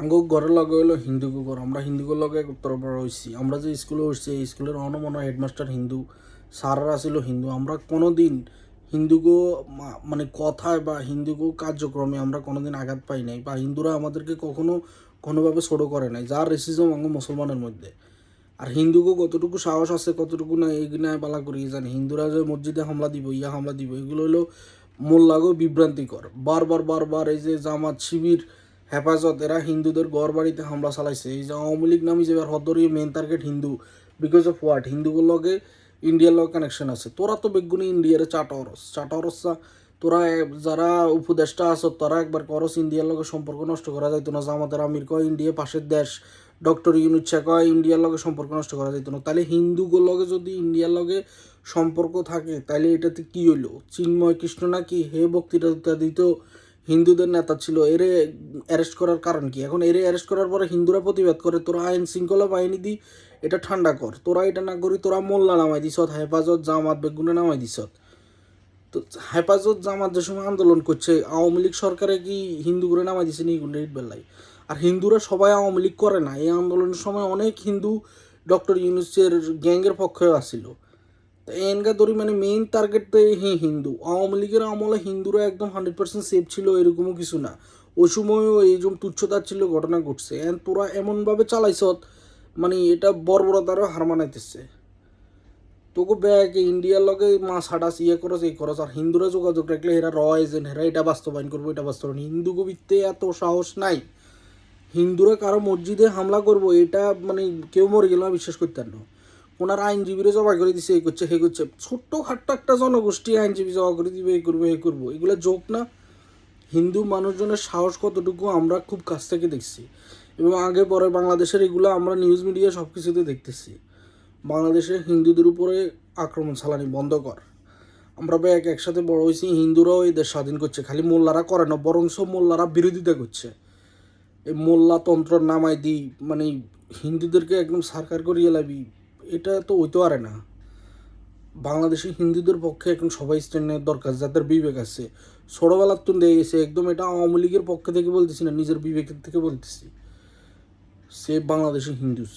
আঙ্গ ঘরের লগে হইল হিন্দু ঘর আমরা হিন্দু লগে উত্তর বড় হয়েছি আমরা যে স্কুলে উঠছি, এই স্কুলের অন মনে হেডমাস্টার হিন্দু। স্যাররা ছিল হিন্দু। আমরা কোনো দিন হিন্দুগো মানে কথায় বা হিন্দুগো কার্যক্রমে আমরা কোনোদিন আঘাত পাই নাই বা হিন্দুরা আমাদেরকে কখনো কোনোভাবে ছোট করে নাই, যার রেসিজম আঙ্গ মুসলমানের মধ্যে। আর হিন্দুকে কতটুকু সাহস আছে, কতটুকু না এগুলো বালা করি জানি। হিন্দুরা যে মসজিদে হামলা দিব, ইয়া হামলা দিব, এগুলো হলো মোল্লাগো বিভ্রান্তিকর। বারবার বারবার এই যে জামাত শিবির হেফাজত, এরা হিন্দুদের ঘর বাড়িতে হামলা চালাইছে। এই যে আওয়ামী লীগ নামে যে হদরি main target Hindu because of what হিন্দুগুলোর লগে ইন্ডিয়ার লগে কানেকশন আছে। তোরা তো বেগুনি ইন্ডিয়ার চাটারস চাটারসা তোরা যারা উপদেষ্টা আছো, তারা একবার করস ইন্ডিয়ার লগে সম্পর্ক নষ্ট করা যাইতো না। জামাতের আমির কয় ইন্ডিয়া পাশের দেশ। ডক্টর ইউনুচ্ছা কয় ইন্ডিয়ার লগে সম্পর্ক নষ্ট করা যাইতো না। তাহলে হিন্দুগুলোর লগে যদি ইন্ডিয়ার লগে সম্পর্ক থাকে, তাহলে এটাতে কি হইল? চিন্ময় কৃষ্ণ নাকি হে বক্তৃতা দিত হিন্দুদের নেতা ছিল, এরে অ্যারেস্ট করার কারণ কি? এখন এরে অ্যারেস্ট করার পরে হিন্দুরা প্রতিবাদ করে, তোরা আইন শৃঙ্খলা বাহিনী দি, এটা ঠান্ডা কর। তোরা এটা না করি, তোরা মোল্লা নামাই দিছত, হেফাজত জামাত বেগুনে নামাই দিছত। তো হেফাজত জামাত যে সময় আন্দোলন করছে, আওয়ামী লীগ সরকারে কি হিন্দু করে নামাই দিছে নি বেলায় আর হিন্দুরা সবাই আওয়ামী লীগ করে না। এই আন্দোলনের সময় অনেক হিন্দু ডক্টর ইউনুসের গ্যাংয়ের পক্ষে আসছিল তো এনগা ধরি মানে মেইন টার্গেট তো হি হিন্দু। আওয়ামী লীগের আমলে হিন্দুরা একদম হান্ড্রেড পার্সেন্ট সেফ ছিল, এরকমও কিছু না। ওই সময়ও এই যে তুচ্ছতার ছিল ঘটনা ঘটছে। এন তোরা এমনভাবে চালাইছত মানে এটা বর্বরতারও হার মানাইতেছে। তোকে ব্যাগ, ইন্ডিয়ার লগে মাছ হাটাস ইয়ে করস, এই করস, আর হিন্দুরা যোগাযোগ রাখলে এরা র এজেন্ট এরা এটা বাস্তবায়ন করব, এটা বাস্তবায়ন। হিন্দু কবিতে এত সাহস নাই। হিন্দুরা কারও মসজিদে হামলা করব, এটা মানে কেউ মরে গেলে বিশ্বাস করতেন না। ওনার আইনজীবীরা জবাই করে দিছে, এই করছে হে করছে। ছোট্ট খাট্ট একটা জনগোষ্ঠী আইনজীবী জবা করে দিবে, এই করব এই করব। এগুলো যোগ না। হিন্দু মানুষজনের সাহস কতটুকু আমরা খুব কাছ থেকে দেখছি। এবং আগে পরে বাংলাদেশের এগুলো আমরা নিউজ মিডিয়া সব কিছুতে দেখতেছি। বাংলাদেশে হিন্দুদের উপরে আক্রমণ চালানি বন্ধ কর। আমরা এক একসাথে বড় হয়েছি, হিন্দুরাও এই দেশ স্বাধীন করছে। খালি মোল্লারা করে না, বরংস মোল্লারা বিরোধিতা করছে। এই মোল্লা তন্ত্র নামাই দিই মানে হিন্দুদেরকে একদম সারকার করিয়ে লাবি। এটা তো হইতে পারে না। বাংলাদেশি হিন্দুদের পক্ষে এখন সবাই স্ট্যান্ড নেওয়ার দরকার, যাদের বিবেক আছে। ছোটোবেলার তো দিয়ে গেছে একদম এটা আওয়ামী লীগের পক্ষ থেকে বলতেছি না, নিজের বিবেকের থেকে বলতেছি। সে বাংলাদেশি হিন্দুস।